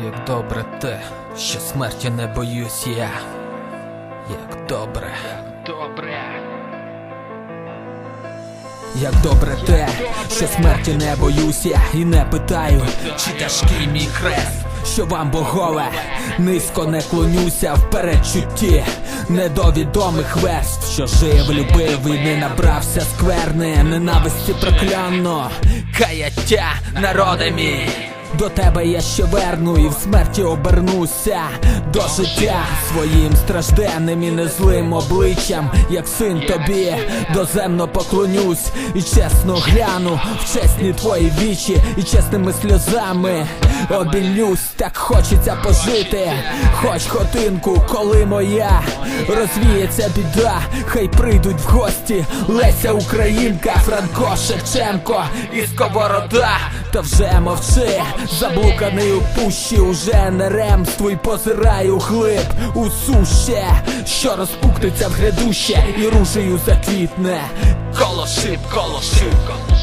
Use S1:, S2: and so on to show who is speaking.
S1: Як добре те, що смерті не боюсь я. Як добре.
S2: як Добре.
S1: Як добре те, що смерті не боюся і не питаю, чи тяжкий мій хрест, що вам богове, низько не клонюся в передчутті недовідомих верств, що жив, любив і не набрався скверни, ненависті прокляно, каяття народи мій. До тебе я ще верну і в смерті обернуся до життя своїм стражденним і незлим обличчям, як син тобі. Доземно поклонюсь і чесно гляну в чесні твої вічі, і чесними сльозами обілюсь, так хочеться пожити, хоч хотинку, коли моя розвіється біда, хай прийдуть в гості Леся Українка, Франко Шевченко і Сковорода, та вже мовчи, заблуканий у пущі, уже не ремствуй, позираю глиб у суще, що розпукнеться в грядуще і рушею заквітне. Коло шип, коло шиб, коло